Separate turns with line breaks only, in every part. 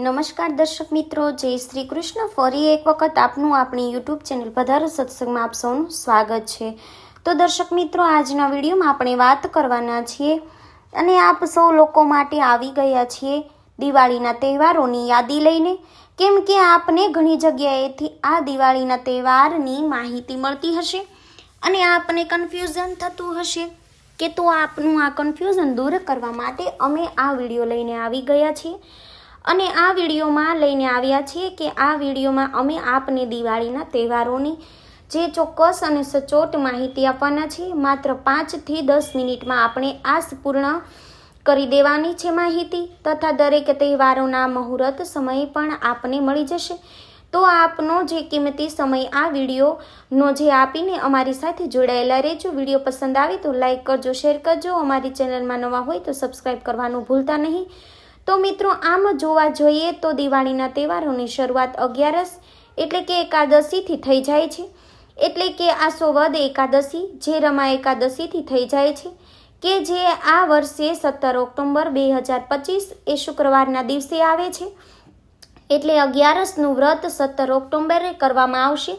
નમસ્કાર દર્શક મિત્રો, જય શ્રી કૃષ્ણ. ફરી એક વખત આપનું આપણી યુટ્યુબ ચેનલ પધારો સત્સંગમાં આપ સૌનું સ્વાગત છે. તો દર્શક મિત્રો, આજના વિડીયોમાં આપણે વાત કરવાના છીએ અને આપ સૌ લોકો માટે આવી ગયા છીએ દિવાળીના તહેવારોની યાદી લઈને. કેમ કે આપને ઘણી જગ્યાએથી આ દિવાળીના તહેવારની માહિતી મળતી હશે અને આપને કન્ફ્યુઝન થતું હશે કે તો આપનું આ કન્ફ્યુઝન દૂર કરવા માટે અમે આ વીડિયો લઈને આવી ગયા છીએ. અને આ વિડીયોમાં લઈને આવ્યા છીએ કે આ વિડીયોમાં અમે આપને દિવાળીના તહેવારોની જે ચોક્કસ અને સચોટ માહિતી આપવાના છીએ. માત્ર પાંચથી દસ મિનિટમાં આપણે આ પૂર્ણ કરી દેવાની છે માહિતી તથા દરેક તહેવારોના મુહૂર્ત સમય પણ આપને મળી જશે. તો આપનો જે કિંમતી સમય આ વિડીયોનો જે આપીને અમારી સાથે જોડાયેલા રહેજો. વીડિયો પસંદ આવે તો લાઇક કરજો, શેર કરજો. અમારી ચેનલમાં નવા હોય તો સબસ્ક્રાઈબ કરવાનું ભૂલતા નહીં. તો મિત્રો આમ જોવા જોઈએ તો દિવાળીના તહેવારોની શરૂઆત અગિયારસ એટલે કે એકાદશીથી થઈ જાય છે. એટલે કે આસો વદ એકાદશી, જે રમા એકાદશીથી થઈ જાય છે કે જે આ વર્ષે સત્તર ઓક્ટોબર બે હજાર પચીસ એ શુક્રવારના દિવસે આવે છે. એટલે અગિયારસનું વ્રત સત્તર ઓક્ટોબરે કરવામાં આવશે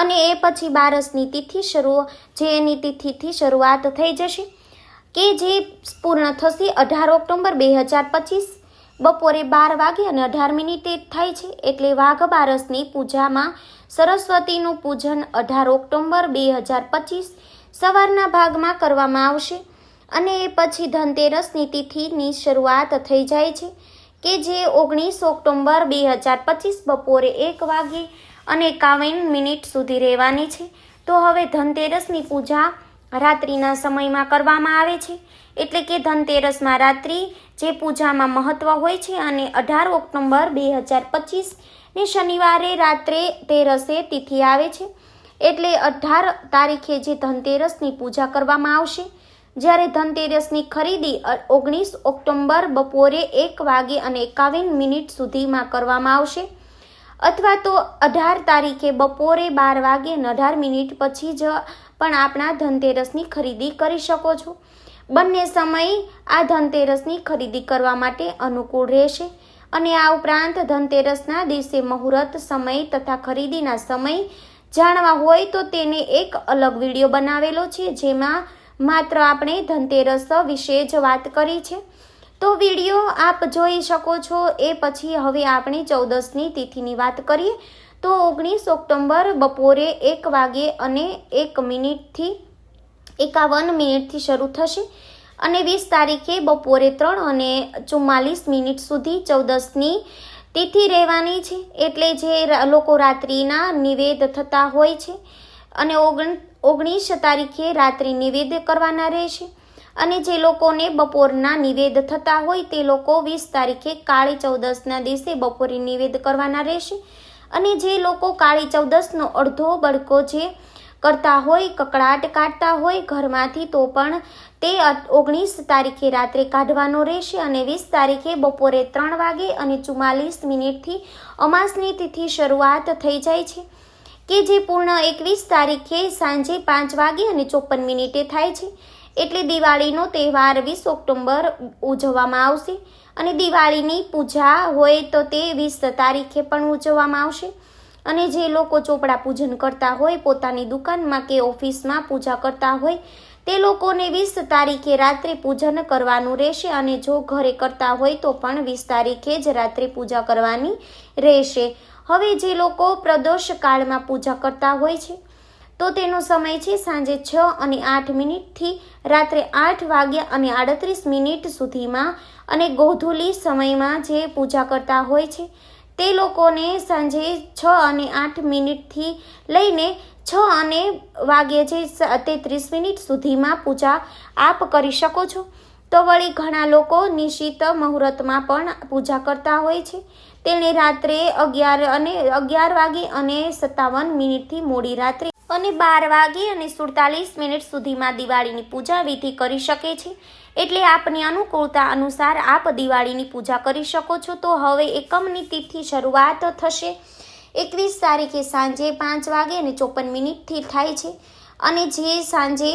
અને એ પછી બારસની તિથિ શરૂ, જે એની તિથિથી શરૂઆત થઈ જશે. કે જે પૂર્ણ થશે અઢાર ઓક્ટોબર બે હજાર પચીસ. બપોરે બાર વાગે અને અઢાર મિનિટે થાય છે એટલે વાઘ બારસની પૂજામાં સરસ્વતીનું પૂજન અઢાર ઓક્ટોબર બે હજાર પચીસ સવારના ભાગમાં કરવામાં આવશે. અને એ પછી ધનતેરસની તિથિની શરૂઆત થઈ જાય છે કે જે ઓગણીસ ઓક્ટોબર બે હજાર પચીસ બપોરે એક વાગે અને એકાવન મિનિટ સુધી રહેવાની છે. તો હવે ધનતેરસની પૂજા રાત્રિના સમયમાં કરવામાં આવે છે. એટલે કે ધનતેરસમાં રાત્રિ, જે પૂજામાં મહત્વ હોય છે અને અઢાર ઓક્ટોબર બે હજાર પચીસને શનિવારે રાત્રે તેરસે તિથિ આવે છે. એટલે અઢાર તારીખે જે ધનતેરસની પૂજા કરવામાં આવશે. જ્યારે ધનતેરસની ખરીદી ઓગણીસ ઓક્ટોબર બપોરે એક વાગે અને એકાવન મિનિટ સુધીમાં કરવામાં આવશે. અથવા તો અઢાર તારીખે બપોરે બાર વાગે અને અઢાર મિનિટ પછી જ પણ આપણા ધનતેરસની ખરીદી કરી શકો છો. બંને સમય આ ધનતેરસની ખરીદી કરવા માટે અનુકૂળ રહેશે અને આ ઉપરાંત ધનતેરસના દિવસે મુહૂર્ત સમય તથા ખરીદીના સમય જાણવા હોય તો તેને એક અલગ વીડિયો બનાવેલો છે જેમાં માત્ર આપણે ધનતેરસ વિશે જ વાત કરી છે. તો વીડિયો આપ જોઈ શકો છો. એ પછી હવે આપણે ચૌદસની તિથિની વાત કરીએ. તો ઓગણીસ ઓક્ટોબર બપોરે એક વાગે અને એક મિનિટથી એકાવન મિનિટથી શરૂ થશે. અને વીસ તારીખે બપોરે ત્રણ અને ચુમ્માલીસ મિનિટ સુધી ચૌદસની તિથિ રહેવાની છે. એટલે જે લોકો રાત્રિના નિવેદ થતા હોય છે. અને ઓગણ, ઓગણીસ તારીખે રાત્રિ નિવેદ કરવાના રહેશે. અને જે લોકોને બપોરના નિવેદ થતા હોય તે લોકો વીસ તારીખે કાળી ચૌદસના દિવસે બપોરે નિવેદ કરવાના રહેશે. અને જે લોકો કાળી ચૌદસનો અડધો બળકો જે કરતા હોય કકડાટ કાઢતા હોય ઘરમાંથી તો પણ તે ઓગણીસ તારીખે રાત્રે કાઢવાનો રહેશે અને વીસ તારીખે બપોરે ત્રણ વાગે અને ચુમ્માલીસ મિનિટથી અમાસની તિથિ શરૂઆત થઈ જાય છે. કે જે પૂર્ણ એકવીસ તારીખે સાંજે પાંચ વાગે અને ચોપન મિનિટે થાય છે. એટલે દિવાળીનો તહેવાર વીસ ઓક્ટોબર ઉજવવામાં આવશે. અને દિવાળીની પૂજા હોય તો તે વીસ તારીખે પણ ઉજવવામાં આવશે. અને જે લોકો ચોપડા પૂજન કરતા હોય, પોતાની દુકાનમાં કે ઓફિસમાં પૂજા કરતા હોય, તે લોકોને વીસ તારીખે રાત્રે પૂજન કરવાનું રહેશે. અને જો ઘરે કરતા હોય તો પણ વીસ તારીખે જ રાત્રે પૂજા કરવાની રહેશે. હવે જે લોકો પ્રદોષ કાળમાં પૂજા કરતા હોય છે તો તેનો સમય છે સાંજે છ અને આઠ મિનિટથી રાત્રે આઠ વાગ્યા અને આડત્રીસ મિનિટ સુધીમાં અને ગોધુલી સમયમાં જે પૂજા કરતા હોય છે, તે લોકોને સાંજે છ અને આઠ મિનિટથી લઈને છ અને વાગ્યે જે તેત્રીસ મિનિટ સુધીમાં પૂજા આપ કરી શકો છો. તો વળી ઘણા લોકો નિશ્ચિત મુહૂર્તમાં પણ પૂજા કરતા હોય છે. તેણે રાત્રે અગિયાર અને, અગિયાર વાગે અને સત્તાવન મિનિટથી મોડી રાત્રે અને બાર વાગે અને સુડતાલીસ મિનિટ સુધીમાં દિવાળીની પૂજા વિધિ કરી શકે છે. એટલે આપની અનુકૂળતા અનુસાર આપ દિવાળીની પૂજા કરી શકો છો. તો હવે એકમની તિથિ શરૂઆત થશે. એકવીસ તારીખે સાંજે પાંચ વાગે અને ચોપન મિનિટથી થાય છે. અને જે સાંજે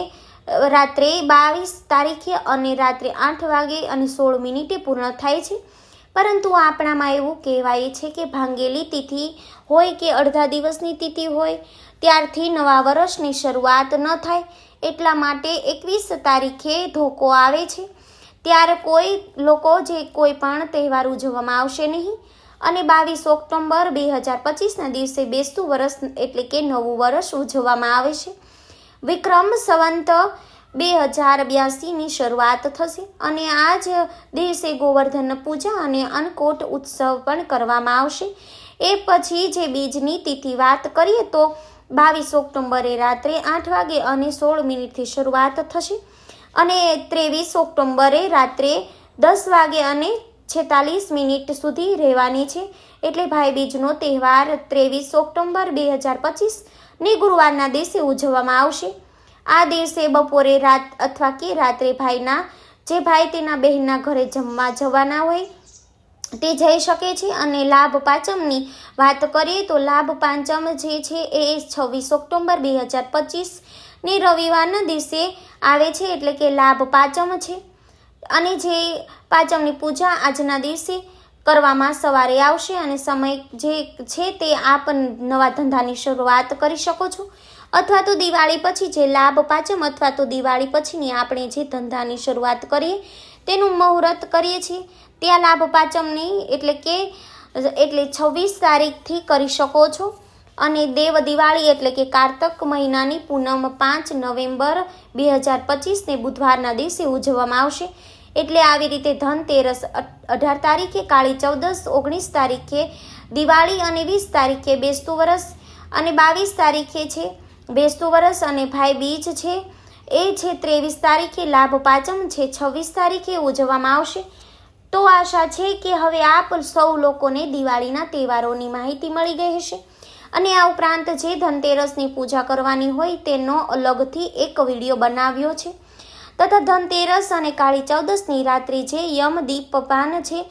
રાત્રે બાવીસ તારીખે અને રાત્રે આઠ વાગે અને સોળ મિનિટે પૂર્ણ થાય છે. પરંતુ આપણામાં એવું કહેવાય છે કે ભાંગેલી તિથિ હોય કે અડધા દિવસની તિથિ હોય ત્યારથી નવા વર્ષની શરૂઆત ન થાય એટલા માટે એકવીસ તારીખે ધોકો આવે છે. ત્યારે કોઈ લોકો જે કોઈ પણ તહેવાર ઉજવવામાં આવશે નહીં અને બાવીસ ઓક્ટોબર બે હજાર પચીસના દિવસે બેસતું વર્ષ એટલે કે નવું વર્ષ ઉજવવામાં આવે છે. વિક્રમ સંવંત બે હજાર બ્યાસીની શરૂઆત થશે અને આ જ દિવસે ગોવર્ધન પૂજા અને અન્નકોટ ઉત્સવ પણ કરવામાં આવશે. એ પછી જે બીજની તિથિ વાત કરીએ તો બાવીસ ઓક્ટોબરે રાત્રે આઠ વાગે અને સોળ મિનિટથી શરૂઆત થશે અને ત્રેવીસ ઓક્ટોબરે રાત્રે દસ વાગે અને છેતાલીસ મિનિટ સુધી રહેવાની છે. એટલે ભાઈબીજનો તહેવાર ત્રેવીસ ઓક્ટોબર બે હજાર પચીસને ગુરુવારના દિવસે ઉજવવામાં આવશે. આ દિવસે બપોરે રાત અથવા કે રાત્રે ભાઈના, જે ભાઈ તેના બહેનના ઘરે જમવા જવાના હોય તે જઈ શકે છે અને લાભ પાંચમની વાત કરીએ તો લાભ પાંચમ જે છે એ છવ્વીસ ઓક્ટોબર બે હજાર પચીસની રવિવારના દિવસે આવે છે, એટલે કે લાભ પાંચમ છે. અને જે પાંચમની પૂજા આજના દિવસે કરવામાં સવારે આવશે અને સમય જે છે તે આપ નવા ધંધાની શરૂઆત કરી શકો છો. અથવા તો દિવાળી પછી જે લાભ પાંચમ અથવા તો દિવાળી પછીની આપણે જે ધંધાની શરૂઆત કરીએ, તેનું મુહૂર્ત કરીએ છીએ. ત્યાં લાભ પાંચમની એટલે કે એટલે છવ્વીસ તારીખથી કરી શકો છો. અને દેવ દિવાળી એટલે કે કારતક મહિનાની પૂનમ પાંચ નવેમ્બર બે હજાર પચીસને બુધવારના દિવસે ઉજવવામાં આવશે. એટલે આવી રીતે ધનતેરસ અઢાર તારીખે, કાળી ચૌદસ, ઓગણીસ તારીખે, દિવાળી અને વીસ તારીખે બેસતું વરસ, અને બાવીસ તારીખે છે બેસતું વરસ અને ભાઈ બીજ છે. એ છે ત્રેવીસ તારીખે, લાભ પાંચમ છે, છવ્વીસ તારીખે ઉજવવામાં આવશે. તો આશા છે કે હવે આપ સૌ લોકોને દિવાળીના તહેવારોની માહિતી મળી ગઈ હશે. અને આ ઉપરાંત જે ધનતેરસની પૂજા કરવાની હોય તેનો અલગથી એક વીડિયો બનાવ્યો છે. તથા ધનતેરસ અને કાળી ચૌદસની રાત્રિ જે યમ દીપપાન છે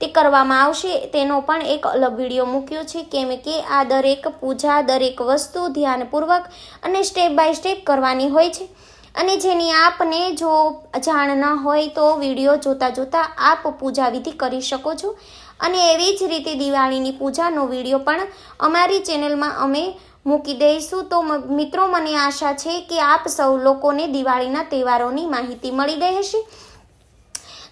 તે કરવામાં આવશે. તેનો પણ એક અલગ વીડિયો મૂક્યો છે કેમ કે આ દરેક પૂજા દરેક વસ્તુ ધ્યાનપૂર્વક અને સ્ટેપ બાય સ્ટેપ કરવાની હોય છે. અને જેની આપને જો જાણ ન હોય તો વીડિયો જોતાં જોતાં આપ પૂજા વિધિ કરી શકો છો. અને એવી જ રીતે દિવાળીની પૂજાનો વીડિયો પણ અમારી ચેનલમાં અમે મૂકી દઈશું. તો મિત્રો, મને આશા છે કે આપ સૌ લોકોને દિવાળીના તહેવારોની માહિતી મળી ગઈ હશે.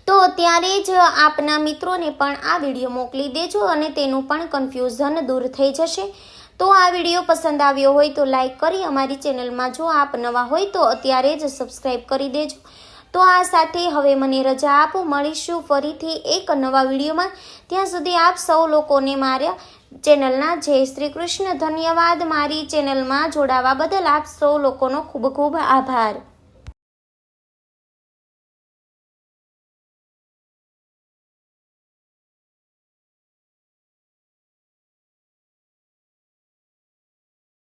તો ત્યારે જ આપના મિત્રોને પણ આ વીડિયો મોકલી દેજો અને તેનું પણ કન્ફ્યુઝન દૂર થઈ જશે. તો આ વીડિયો પસંદ આવ્યો હોય તો લાઈક કરી અમારી ચેનલમાં જો આપ નવા હોય તો અત્યારે જ સબસ્ક્રાઈબ કરી દેજો. તો આ સાથે હવે મને રજા આપો. મળીશું ફરીથી એક નવા વિડીયોમાં. ત્યાં સુધી આપ સૌ લોકોને મારા ચેનલના જય શ્રી કૃષ્ણ. ધન્યવાદ. મારી ચેનલમાં જોડાવા બદલ આપ સૌ લોકોનો ખૂબ ખૂબ આભાર.